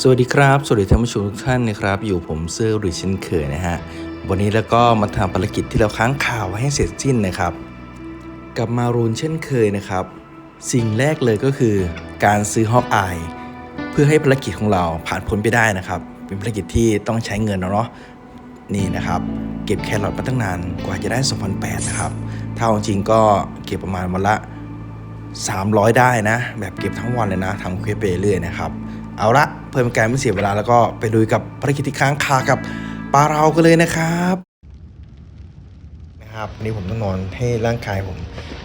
สวัสดีครับ สวัสดีท่านผู้ชมทุกท่านนะครับ อยู่ผมเซอร์หรือเช่นเคยนะฮะ วันนี้แล้วก็มาทำภารกิจที่เราค้างข่าวไว้ให้เสร็จสิ้นนะครับกลับมารูนเช่นเคยนะครับ สิ่งแรกเลยก็คือการซื้อฮอกอายเพื่อให้ภารกิจของเราผ่านพ้นไปได้นะครับ เป็นภารกิจที่ต้องใช้เงินเนาะนี่นะครับ เก็บแครอทมาตั้งนานกว่าจะได้2,008นะครับถ้าเอาจริงก็เก็บประมาณวันละ 300 ได้นะ แบบเก็บทั้งวันเลยนะทำเควสไปเรื่อยนะครับ เอาละ เพื่อเป็นการไม่เสียเวลาแล้วก็ไปดูกับภารกิจที่ค้างคากับปลาเรากันเลยนะครับนะครับวันนี้ผมต้องนอนให้ร่างกายผม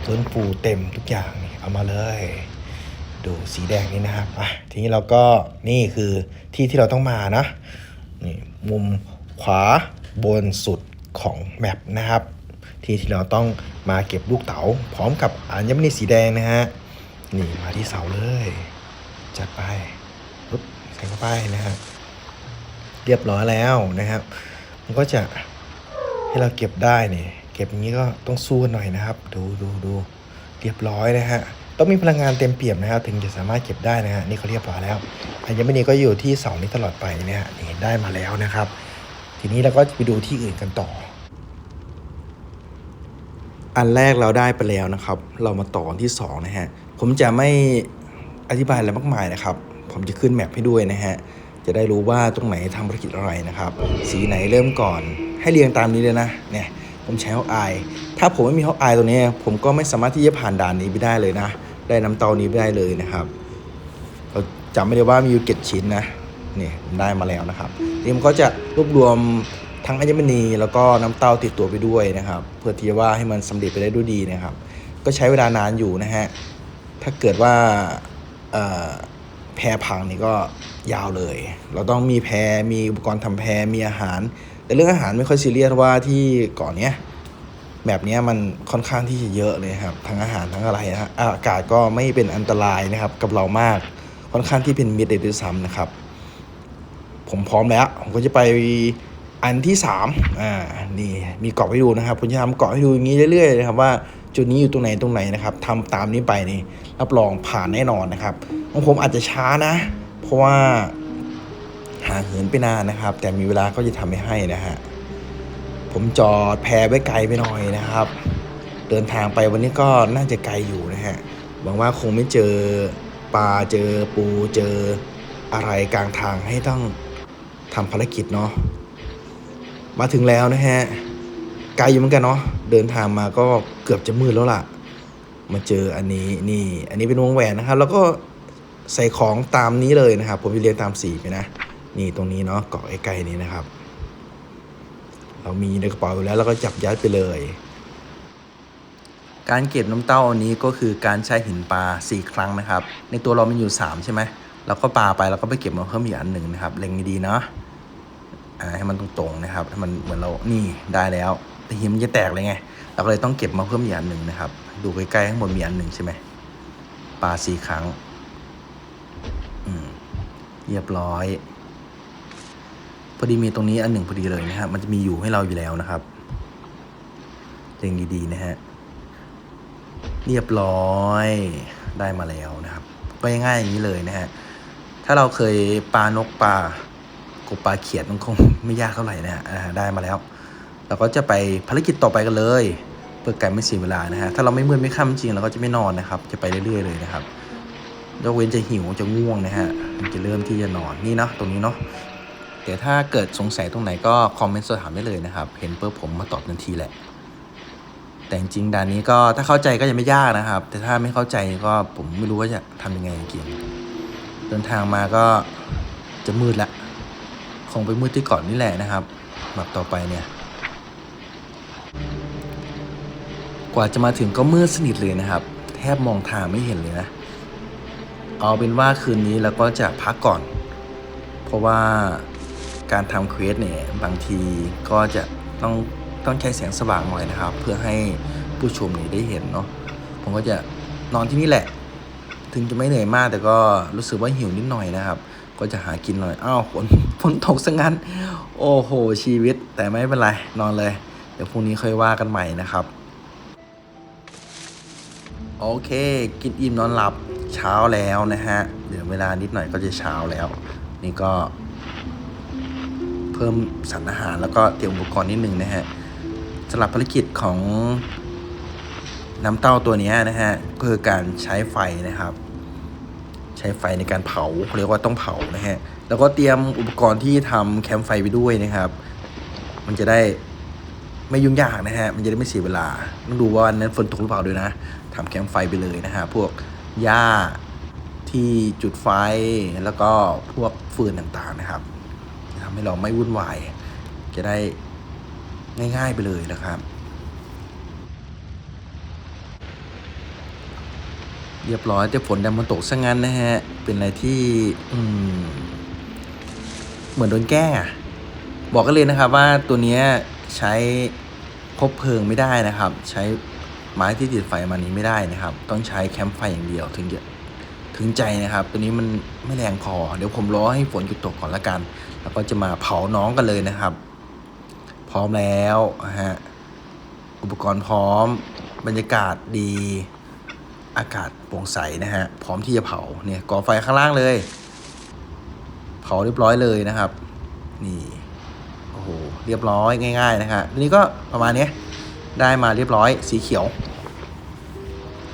ฟื้นฟูเต็มทุกอย่างเอามาเลย ดูสีแดงนี่นะครับอะทีนี้เราก็นี่คือที่ที่เราต้องมานะนี่มุมขวาบนสุดของแมปนะครับ ที่ที่เราต้องมาเก็บลูกเต๋าพร้อมกับอัญมณีสีแดงนะฮะนี่มาที่เสาเลย จัดไป ปุ๊บใส่เข้าไปนะฮะเรียบร้อยแล้วนะครับ มันก็จะให้เราเก็บได้เนี่ยเก็บอย่างนี้ก็ต้องสู้หน่อยนะครับ ดูดูดูเรียบร้อยนะฮะต้องมีพลังงานเต็มเปี่ยมนะครับ ถึงจะสามารถเก็บได้นะฮะนี่เขาเรียบร้อยแล้วอัญมณีก็อยู่ที่เสานี้ตลอดไปเนี่ยนี่ได้มาแล้วนะครับ ทีนี้เราก็ไปดูที่อื่นกันต่อ อันแรกเราได้ไปแล้วนะครับ เรามาต่อที่สองนะฮะผมจะไม่อธิบายอะไรมากมายนะครับ ผมจะขึ้นแมปให้ด้วยนะฮะ จะได้รู้ว่าตรงไหนทำภารกิจอะไรนะครับ สีไหนเริ่มก่อน ให้เรียงตามนี้เลยนะ เนี่ย ผมใช้ฮอกอาย ถ้าผมไม่มีฮอกอายตัวนี้ ผมก็ไม่สามารถที่จะผ่านด่านนี้ไปได้เลยนะ ได้น้ำเตานี้ไปได้เลยนะครับ เราจำไม่ได้ว่ามีอยู่เจ็ดชิ้นนะ เนี่ยได้มาแล้วนะครับ นี่มันก็จะรวบรวมทั้งอัญมณีแล้วก็น้ำเต้าติดตัวไปด้วยนะครับ เพื่อที่ว่าให้มันสำเร็จไปได้ด้วยดีนะครับ ก็ใช้เวลานานอยู่นะฮะ ถ้าเกิดว่าเอ่อ แพรพังนี่ก็ยาวเลย เราต้องมีแพรมีอุปกรณ์ทำแพรมีอาหาร แต่เรื่องอาหารไม่ค่อยซีเรียสว่าที่เก่อนเนี้ยแบบเนี้ยมันค่อนข้างที่จะเยอะเลยครับทั้งอาหารทั้งอะไรนะฮะอากาศก็ไม่เป็นอันตรายนะครับ กับเรามากค่อนข้างที่เป็นมิตรเลยด้วยซ้ำนะครับ ผมพร้อมแล้ว ผมก็จะไปอันที่สามอ่านี่มีเกาะให้ดูนะครับผมจะทำเกาะให้ดูอย่างนี้เรื่อยๆนะครับว่า จุดนี้อยู่ตรงไหนตรงไหนนะครับทำตามนี้ไปนี่รับรองผ่านแน่นอนนะครับของผมอาจจะช้านะ เพราะว่าห่างเหินไปนานนะครับ แต่มีเวลาก็จะทำให้ให้นะฮะผมจอดแพรไว้ไกลไปหน่อยนะครับ เดินทางไปวันนี้ก็น่าจะไกลอยู่นะฮะหวังว่าคงไม่เจอปลาเจอปูเจออะไรกลางทางให้ต้องทำภารกิจเนาะมาถึงแล้วนะฮะ ไกลอยู่เหมือนกันเนาะเดินทางมาก็เกือบจะมืดแล้วล่ะ มาเจออันนี้นี่ อันนี้เป็นวงแหวนนะครับ แล้วก็ใส่ของตามนี้เลยนะครับ ผมจะเรียงตามสีไปนะ นี่ตรงนี้เนาะเกาะไกลๆนี้นะครับ เรามีในกระเป๋าอยู่แล้วเราก็จับยัดไปเลย การเก็บน้ำเต้าอันนี้ก็คือการใช้หินปลา4 ครั้งนะครับ ในตัวเรามันอยู่ 3 ใช่ไหมเราก็ปาไปแล้วก็ไปเก็บมาเพิ่มอีกอันหนึ่งนะครับเล็งดีๆเนาะให้มันตรงๆนะครับให้มันเหมือนเรานี่ได้แล้ว แต่หิมันจะแตกเลยไง เราก็เลยต้องเก็บมาเพิ่มอีกอันหนึ่งนะครับ ดูใกล้ๆข้างบนมีอันหนึ่งใช่ไหมปลาสี่ครั้งอืมเรียบร้อย พอดีมีตรงนี้อันหนึ่งพอดีเลยนะฮะมันจะมีอยู่ให้เราอยู่แล้วนะครับเล็งดีๆนะฮะเรียบร้อยได้มาแล้วนะครับ ก็ง่ายๆอย่างนี้เลยนะฮะถ้าเราเคยปลานกปลากบปลาเขียดมันคงไม่ยากเท่าไหร่นะฮะได้มาแล้ว เราก็จะไปภารกิจต่อไปกันเลยเพื่อการไม่เสียเวลานะฮะถ้าเราไม่มืดไม่ค่ำจริงเราก็จะไม่นอนนะครับ จะไปเรื่อยๆเลยนะครับยกเว้นจะหิวจะง่วงนะฮะมันจะเริ่มที่จะนอนนี่เนาะตรงนี้เนาะแต่ถ้าเกิดสงสัยตรงไหนก็คอมเมนต์สอบถามได้เลยนะครับเห็นปุ๊บผมมาตอบทันทีแหละ แต่จริงด่านนี้ก็ถ้าเข้าใจก็ยังไม่ยากนะครับ แต่ถ้าไม่เข้าใจก็ผมไม่รู้ว่าจะทำยังไงจริงเดินทางมาก็จะมืดละคงไปมืดที่เก่อนนี่แหละนะครับแบบต่อไปเนี่ย กว่าจะมาถึงก็มืดสนิทเลยนะครับ แทบมองทางไม่เห็นเลยนะ เอาเป็นว่าคืนนี้เราก็จะพักก่อน เพราะว่าการทำเควสเนี่ยบางทีก็จะต้องต้องใช้แสงสว่างหน่อยนะครับ เพื่อให้ผู้ชมนี่ได้เห็นเนาะผมก็จะนอนที่นี่แหละ ถึงจะไม่เหนื่อยมากแต่ก็รู้สึกว่าหิวนิดหน่อยนะครับ ก็จะหากินหน่อยอ้าวฝนฝนตกซะงั้น โอ้โหชีวิต แต่ไม่เป็นไรนอนเลย เดี๋ยวพรุ่งนี้ค่อยว่ากันใหม่นะครับ โอเค กินอิ่มนอนหลับเช้าแล้วนะฮะ เดี๋ยวเวลานิดหน่อยก็จะเช้าแล้ว นี่ก็ เพิ่มสารอาหารแล้วก็เตรียมอุปกรณ์นิดนึงนะฮะสำหรับภารกิจของน้ำเต้าตัวนี้นะฮะคือการใช้ไฟนะครับ ใช้ไฟในการเผาเขาเรียกว่าต้องเผานะฮะแล้วก็เตรียมอุปกรณ์ที่ทำแคมป์ไฟไปด้วยนะครับ มันจะได้ไม่ยุ่งยากนะฮะ มันจะได้ไม่เสียเวลา ต้องดูว่าวันนั้นฝนตกหรือเปล่าด้วยนะ ทำแคมป์ไฟไปเลยนะฮะพวกหญ้าที่จุดไฟแล้วก็พวกฟืนต่างๆนะครับทำให้เราไม่วุ่นวาย จะได้ง่ายๆไปเลยนะครับ เรียบร้อยแต่ฝนดันมันตกซะงั้นนะฮะ เป็นอะไรที่อืมเหมือนโดนแกล้งอะบอกกันเลยนะครับว่าตัวนี้ใช้คบเพลิงไม่ได้นะครับ ใช้ ไม้ที่ติดไฟมานี้ไม่ได้นะครับ ต้องใช้แคมป์ไฟอย่างเดียวถึงจะถึงใจนะครับ ตัวนี้มันไม่แรงพอ เดี๋ยวผมรอให้ฝนหยุดตกก่อนละกัน แล้วก็จะมาเผาน้องกันเลยนะครับ พร้อมแล้วฮะ อุปกรณ์พร้อม บรรยากาศดี อากาศโปร่งใสนะฮะ พร้อมที่จะเผา เนี่ยก่อไฟข้างล่างเลย เผาเรียบร้อยเลยนะครับ นี่ โอ้โห เรียบร้อยง่าย ๆ นะฮะทีนี้ก็ประมาณนี้ ได้มาเรียบร้อยสีเขียว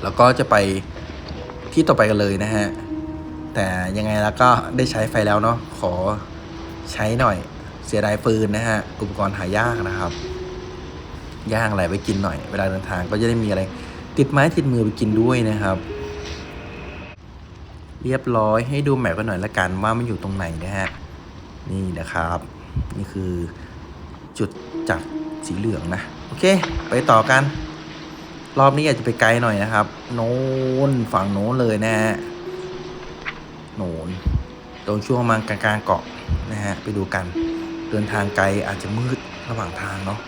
แล้วก็จะไปที่ต่อไปกันเลยนะฮะ แต่ยังไงแล้วก็ได้ใช้ไฟแล้วเนาะขอใช้หน่อยเสียดายฟืนนะฮะ อุปกรณ์หายากนะครับ ย่างอะไรไว้กินหน่อย เวลาเดินทางก็จะได้มีอะไร ติดไม้ติดมือไปกินด้วยนะครับ เรียบร้อยให้ดูแมปกันหน่อยละกันว่ามันอยู่ตรงไหนนะฮะ นี่นะครับ นี่คือจุดจัดสีเหลืองนะ อเค ไปต่อกัน รอบนี้อาจจะไปไกลหน่อยนะครับ โน้นฝั่งโน้นเลยนะฮะโน้นตรงช่วงประมากลางๆเกาะนะฮะไปดูกัน เดินทางไกลอาจจะมืดระหว่างทางเนาะ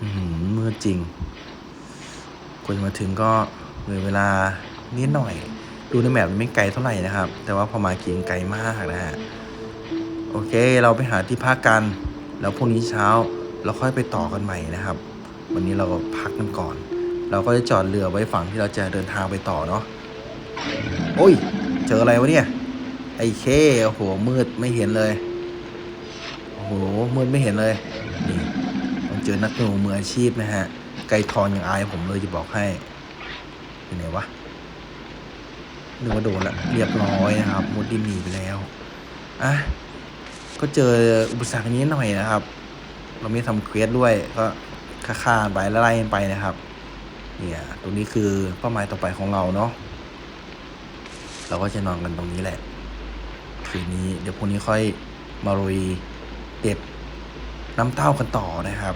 อืมมืดจริงกว่าจะมาถึงก็เหลือเวลานิดหน่อย ดูในแมปไม่ไกลเท่าไหร่นะครับ แต่ว่าพอมาเกียงไกลมากนะฮะโอเค เราไปหาที่พักกัน แล้วพรุ่งนี้เช้า เราค่อยไปต่อกันใหม่นะครับ วันนี้เราก็พักกันก่อน เราก็จะจอดเรือไว้ฝั่งที่เราจะเดินทางไปต่อเนาะโอ้ย เจออะไรวะเนี่ย ไอ้เคโอ้โหมืดไม่เห็นเลยโอ้โหมืดไม่เห็นเลยนี่ต้องเจอนักหนูมืออาชีพนะฮะไก่ทองอย่างอายผมเลยจะบอกให้เป็นไงวะนึกว่าโดนละเรียบร้อยนะครับมุดดินหนีไปแล้วอะก็เจออุปสรรคนี้หน่อยนะครับ เราไม่ทำเควสด้วยก็ค่าๆไปไล่กันไปนะครับ เนี่ยตรงนี้คือเป้าหมายต่อไปของเราเนาะเราก็จะนอนกันตรงนี้แหละคืนนี้เดี๋ยวพรุ่งนี้ค่อยมาลุยเด็ดน้ำเต้ากันต่อนะครับ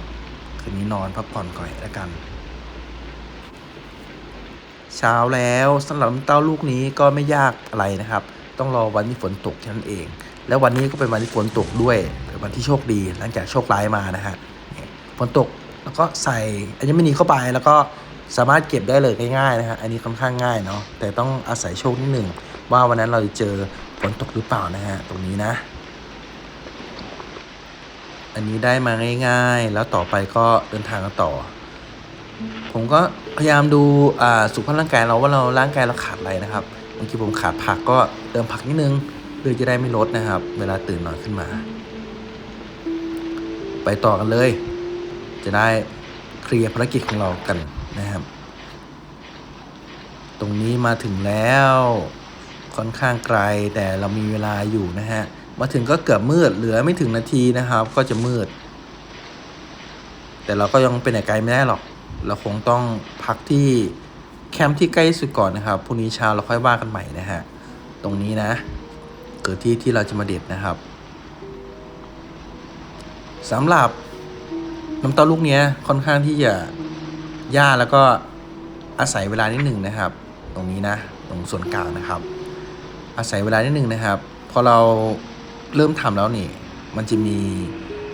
คืนนี้นอนพักผ่อนก่อนแล้วกัน เช้าแล้วสำหรับน้ำเต้าลูกนี้ก็ไม่ยากอะไรนะครับ ต้องรอวันที่ฝนตกแค่นั้นเอง แล้ววันนี้ก็เป็นวันที่ฝนตกด้วย วันที่โชคดีหลังจากโชคร้ายมานะฮะฝนตกแล้วก็ใส่อัญมณีเข้าไปแล้วก็สามารถเก็บได้เลยง่ายๆนะฮะอันนี้ค่อนข้างง่ายเนาะแต่ต้องอาศัยโชคนิดหนึ่งว่าวันนั้นเราจะเจอฝนตกหรือเปล่านะฮะตรงนี้นะ อันนี้ได้มาง่าย ๆ แล้วต่อไปก็เดินทางกันต่อ ผมก็พยายามดูอ่าสุขภาพร่างกายเราว่าเราร่างกายเราขาดอะไรนะครับบางทีผมขาดผักก็เติมผักนิดนึงเพื่อจะได้ไม่ลดนะครับ เวลาตื่นนอนขึ้นมา ไปต่อกันเลย จะได้เคลียร์ภารกิจของเรากันนะครับ ตรงนี้มาถึงแล้วค่อนข้างไกลแต่เรามีเวลาอยู่นะฮะ มาถึงก็เกือบมืดเหลือไม่ถึงนาทีนะครับ ก็จะมืด แต่เราก็ยังไปไหนไกลไม่ได้หรอก เราคงต้องพักที่แคมป์ที่ใกล้สุดก่อนนะครับพรุ่งนี้เช้าเราค่อยว่ากันใหม่นะฮะ ตรงนี้นะ เกิดที่ที่เราจะมาเด็ดนะครับ สำหรับน้ำเต้าลูกเนี้ยค่อนข้างที่จะยากแล้วก็อาศัยเวลานิดหนึ่งนะครับ ตรงนี้นะ ตรงส่วนกลางนะครับ อาศัยเวลานิดหนึ่งนะครับ พอเราเริ่มทำแล้วนี่ มันจะมี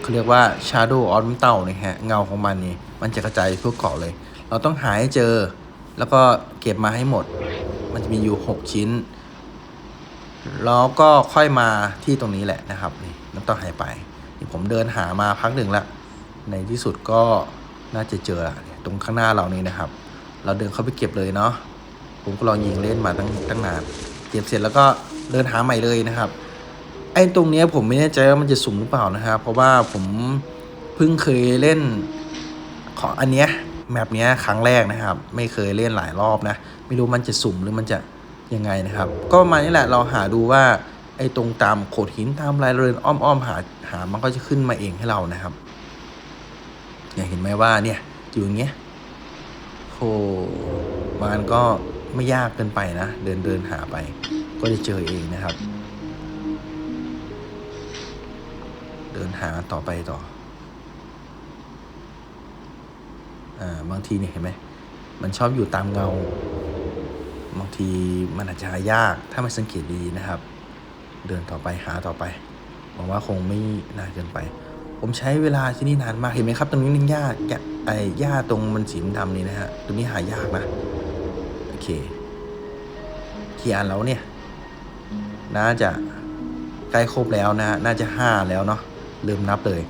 เขาเรียกว่า shadow of น้ำเต้านี่ฮะเงาของมันนี่มันจะกระจายทั่วเกาะเลย เราต้องหาให้เจอ แล้วก็เก็บมาให้หมด มันจะมีอยู่ 6 ชิ้น แล้วก็ค่อยมาที่ตรงนี้แหละนะครับนี่น้ำเต้าหายไป นี่ผมเดินหามาพักหนึ่งแล้วในที่สุดก็น่าจะเจอละตรงข้างหน้าเรานี่นะครับ เราเดินเข้าไปเก็บเลยเนาะผมก็ลองยิงเล่นมาตั้งตั้งนานเก็บเสร็จแล้วก็เดินหาใหม่เลยนะครับไอ้ตรงนี้ผมไม่แน่ใจว่ามันจะสุ่มหรือเปล่านะครับ เพราะว่าผมเพิ่งเคยเล่นของอันเนี้ยแมปเนี้ยครั้งแรกนะครับ ไม่เคยเล่นหลายรอบนะ ไม่รู้มันจะสุ่มหรือมันจะยังไงนะครับ ก็ประมาณนี้แหละเราหาดูว่า ไอ้ตรงตามโขดหินตามลายเรือนอ้อมๆหาหามันก็จะขึ้นมาเองให้เรานะครับเนี่ยเห็นไหมว่าเนี่ยอยู่อย่างเงี้ยโหมันก็ไม่ยากเกินไปนะ เดินเดินหาไป ก็จะเจอเองนะครับ เดินหาต่อไปต่อ อ่าบางทีเนี่ยเห็นไหมมันชอบอยู่ตามเงา บางทีมันอาจจะหายากถ้าไม่สังเกตดีนะครับ เดินต่อไปหาต่อไปหวังว่าคงไม่นานเกินไป ผมใช้เวลาที่นี่นานมากเห็นไหมครับ ตรงนี้นี่หญ้าหญ้าไอ้หญ้าตรงมันสีดำนี่นะฮะตรงนี้หายากนะโอเคกี่อันแล้วเนี่ย น่าจะใกล้ครบแล้วนะฮะน่าจะห้าแล้วเนาะลืมนับเลย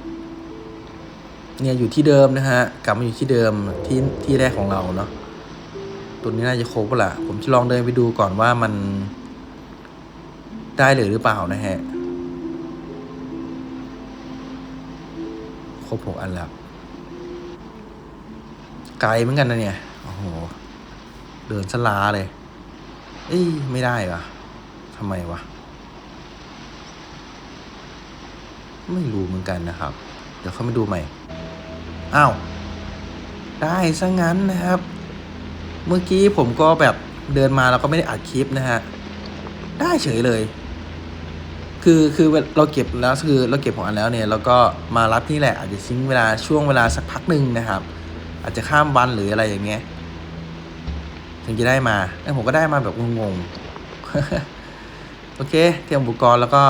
เนี่ยอยู่ที่เดิมนะฮะกลับมาอยู่ที่เดิมที่ที่แรกของเราเนาะตัวนี้น่าจะครบละผมจะลองเดินไปดูก่อนว่ามัน ได้เลยหรือเปล่านะฮะ ครบหกอันแล้ว ไกลเหมือนกันนะเนี่ย โอ้โห เดินสลาเลย เอ้ย ไม่ได้วะทำไมวะ ไม่รู้เหมือนกันนะครับ เดี๋ยวเข้ามาดูใหม่ อ้าว ได้ซะงั้นนะครับ เมื่อกี้ผมก็แบบเดินมาแล้วก็ไม่ได้อัดคลิปนะฮะ ได้เฉยเลย คือคือเราเก็บแล้วคือเราเก็บของอันแล้วเนี่ยเราก็มารับนี่แหละ อาจจะทิ้งเวลาช่วงเวลาสักพักหนึ่งนะครับ อาจจะข้ามวันหรืออะไรอย่างเงี้ยถึงจะได้มาแล้วผมก็ได้มาแบบงงๆ โอเค เตรียมอุปกรณ์แล้วก็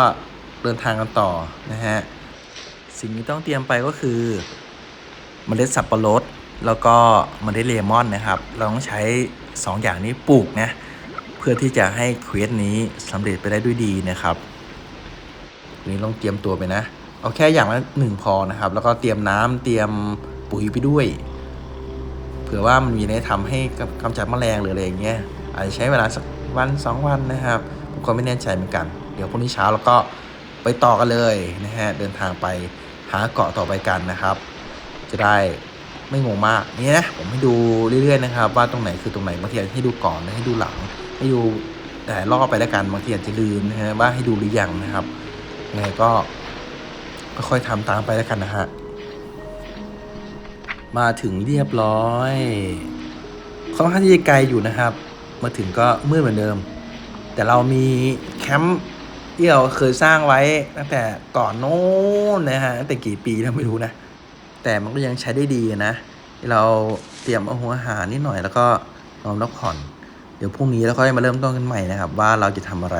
เดินทางกันต่อนะฮะ สิ่งที่ต้องเตรียมไปก็คือเมล็ดสับปะรด แล้วก็เมล็ดเลมอนนะครับ เราต้องใช้ 2 อย่างนี้ปลูกนะ เพื่อที่จะให้เควสนี้สำเร็จไปได้ด้วยดีนะครับ วันนี้ต้องเตรียมตัวไปนะ เอาแค่อย่างละหนึ่งพอนะครับ แล้วก็เตรียมน้ำเตรียมปุ๋ยไปด้วย เผื่อว่ามันมีในทำให้กำจัดแมลงหรืออะไรอย่างเงี้ย อาจจะใช้เวลาสักวันสองวันนะครับ ผมก็ไม่แน่ใจเหมือนกัน เดี๋ยวพรุ่งนี้เช้าเราก็ไปต่อกันเลยนะฮะ เดินทางไปหาเกาะต่อไปกันนะครับ จะได้ไม่งงมากนี่นะผมให้ดูเรื่อยๆนะครับ ว่าตรงไหนคือตรงไหนบางทีให้ดูก่อนให้ดูหลัง ให้ดูแต่รอบไปแล้วกันบางทีอาจจะลืมนะฮะว่าให้ดูหรือยังนะครับ ไงก็ค่อยๆทำตามไปแล้วกันนะฮะ มาถึงเรียบร้อยค่อนข้างที่จะไกลอยู่นะครับ มาถึงก็มืดเหมือนเดิม แต่เรามีแคมป์ที่เราเคยสร้างไว้ตั้งแต่ก่อนโน้นนะฮะตั้งแต่กี่ปีแล้วไม่รู้นะ แต่มันก็ยังใช้ได้ดีนะ เราเตรียมเอาหัวอาหารนิดหน่อยแล้วก็นอนพักผ่อน เดี๋ยวพรุ่งนี้เราค่อยมาเริ่มต้นกันใหม่นะครับ ว่าเราจะทำอะไร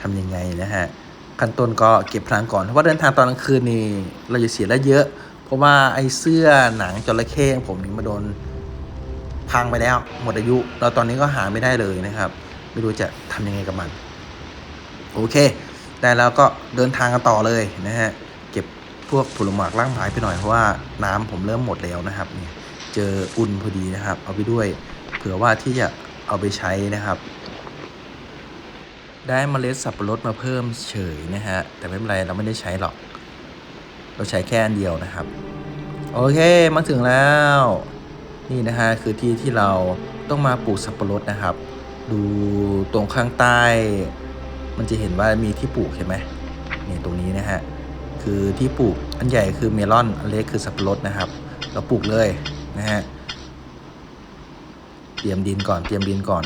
ทำยังไงนะฮะ ขั้นต้นก็เก็บพลังก่อนเพราะว่าเดินทางตอนกลางคืนนี่เราจะเสียแล้วเยอะ เพราะว่าไอ้เสื้อหนังจระเข้ของผมนี่มาโดนพังไปแล้ว หมดอายุ เราตอนนี้ก็หาไม่ได้เลยนะครับ ไม่รู้จะทำยังไงกับมัน โอเคแต่แล้วก็เดินทางกันต่อเลยนะฮะเก็บพวกผลไม้ล่างไม้ไปหน่อยเพราะว่าน้ำผมเริ่มหมดแล้วนะครับเนี่ยเจออุ่นพอดีนะครับ เอาไปด้วย เผื่อว่าที่จะเอาไปใช้นะครับ ได้มเมล็ดสับปะรดมาเพิ่มเฉยนะฮะ แต่ไม่เป็นไรเราไม่ได้ใช้หรอก เราใช้แค่อันเดียวนะครับ โอเคมาถึงแล้ว นี่นะฮะคือที่ที่เราต้องมาปลูกสับปะรดนะครับ ดูตรงข้างใต้ มันจะเห็นว่ามีที่ปลูกใช่ไหมนี่ตรงนี้นะฮะคือที่ปลูกอันใหญ่คือเมลอนอันเล็กคือสับปะรดนะครับ เราปลูกเลยนะฮะเตรียมดินก่อนเตรียมดินก่อน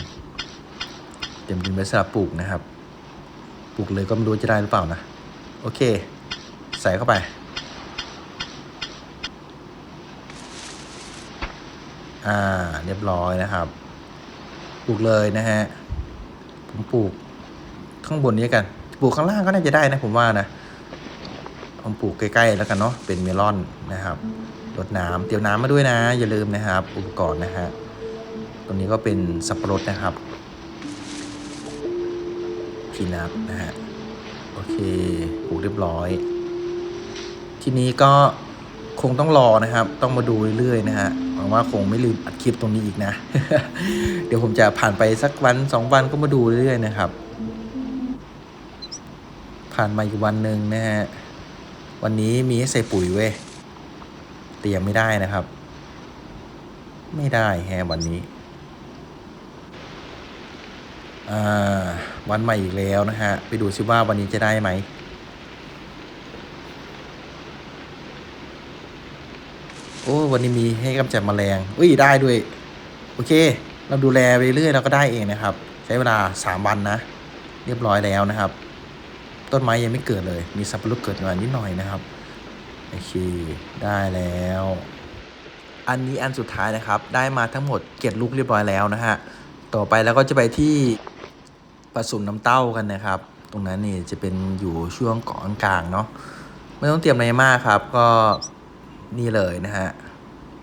เตรียมดินไว้สำหรับปลูกนะครับ ปลูกเลยก็ไม่รู้จะได้หรือเปล่านะ โอเค ใส่เข้าไป อ่า เรียบร้อยนะครับ ปลูกเลยนะฮะ ผมปลูกข้างบนนี้กัน ปลูกข้างล่างก็น่าจะได้นะผมว่านะ ผมปลูกใกล้ๆแล้วกันเนาะ เป็นเมลอนนะครับรดน้ำเตรียมน้ำมาด้วยนะ อย่าลืมนะครับ อุปกรณ์นะฮะ ตรงนี้ก็เป็นสับปะรดนะครับ พีนัทนะฮะ โอเคปลูกเรียบร้อย ทีนี้ก็คงต้องรอนะครับ ต้องมาดูเรื่อยๆนะฮะหวังว่าคงไม่ลืมอัดคลิปตรงนี้อีกนะ เดี๋ยวผมจะผ่านไปสักวันสองวันก็มาดูเรื่อยๆนะครับ ผ่านมาอีกวันหนึ่งนะฮะ วันนี้มีให้ใส่ปุ๋ยเว้ยแต่ยังไม่ได้นะครับ ไม่ได้แฮวันนี้ อ่า วันใหม่อีกแล้วนะฮะ ไปดูซิว่าวันนี้จะได้ไหมโอ้วันนี้มีให้กำจัดแมลงอุ้ยได้ด้วย โอเค เราดูแลไปเรื่อยเราก็ได้เองนะครับ ใช้เวลา 3 วันนะ เรียบร้อยแล้วนะครับ ต้นไม้ยังไม่เกิดเลย มีสับปะรดเกิดมานิดหน่อยนะครับ โอเค ได้แล้ว อันนี้อันสุดท้ายนะครับ ได้มาทั้งหมดเก็ดลูกเรียบร้อยแล้วนะฮะ ต่อไปแล้วก็จะไปที่ ผสมน้ำเต้ากันนะครับ ตรงนั้นนี่จะเป็นอยู่ช่วงเกาะกลางเนาะไม่ต้องเตรียมอะไรมากครับ ก็นี่เลยนะฮะ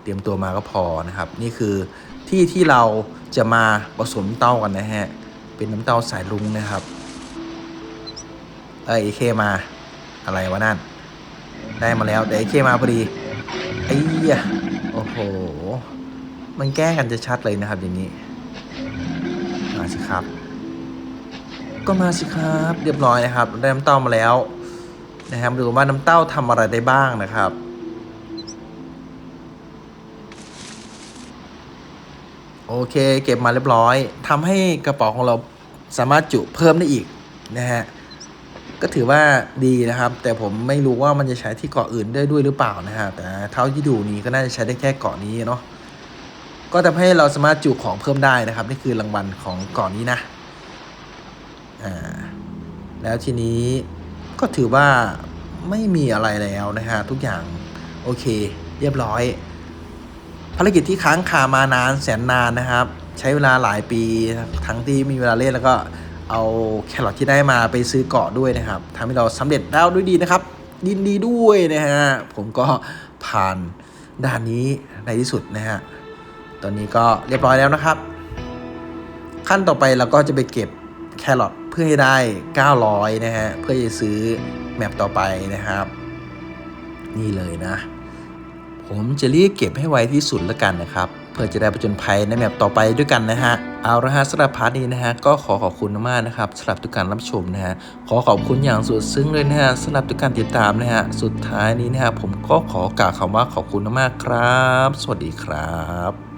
เตรียมตัวมาก็พอนะครับ นี่คือที่ที่เราจะมาผสมเต้ากันนะฮะเป็นน้ำเต้าสายลุงนะครับเออเอเคมาอะไรวะนั่น ได้มาแล้วแต่เอเคมาพอดีไอ้ยโอ้โห มันแก้กันจะชัดเลยนะครับอย่างนี้มาสิครับ ก็มาสิครับ เรียบร้อยนะครับได้น้ำเต้ามาแล้วนะครับดูว่าน้ำเต้าทำอะไรได้บ้างนะครับโอเค เก็บมาเรียบร้อยทำให้กระเป๋าของเราสามารถจุเพิ่มได้อีกนะฮะก็ถือว่าดีนะครับ แต่ผมไม่รู้ว่ามันจะใช้ที่เกาะอื่นได้ด้วยหรือเปล่านะฮะแต่เท่าที่ดูนี้ก็น่าจะใช้ได้แค่เกาะนี้เนาะก็ทำให้เราสามารถจุของเพิ่มได้นะครับ นี่คือรางวัลของเกาะนี้นะ แล้วทีนี้ก็ถือว่าไม่มีอะไรแล้วนะฮะทุกอย่างโอเค เรียบร้อย ภารกิจที่ค้างคามานานแสนนานนะครับ ใช้เวลาหลายปีทั้งที่มีเวลาเล่นแล้วก็เอาแครอทที่ได้มาไปซื้อเกาะด้วยนะครับทำให้เราสำเร็จแล้วด้วยดีนะครับยินดีด้วยนะฮะผมก็ผ่านด่านนี้ในที่สุดนะฮะตอนนี้ก็เรียบร้อยแล้วนะครับ ขั้นต่อไปเราก็จะไปเก็บแครอท พื่อให้ได้ 900 นะฮะ เพื่อจะซื้อแมปต่อไปนะครับ นี่เลยนะ ผมจะรีบเก็บให้ไวที่สุดแล้วกันนะครับ เพื่อจะได้ประจนภัยในแมปต่อไปด้วยกันนะฮะ เอาละฮะสำหรับพาร์ทนี้นะฮะ ก็ขอขอบคุณมากนะครับสำหรับทุกการรับชมนะฮะ ขอขอบคุณอย่างสุดซึ้งเลยนะฮะสำหรับทุกการติดตามนะฮะ สุดท้ายนี้นะฮะผมก็ขอกล่าวคำว่าขอบคุณมากครับ สวัสดีครับ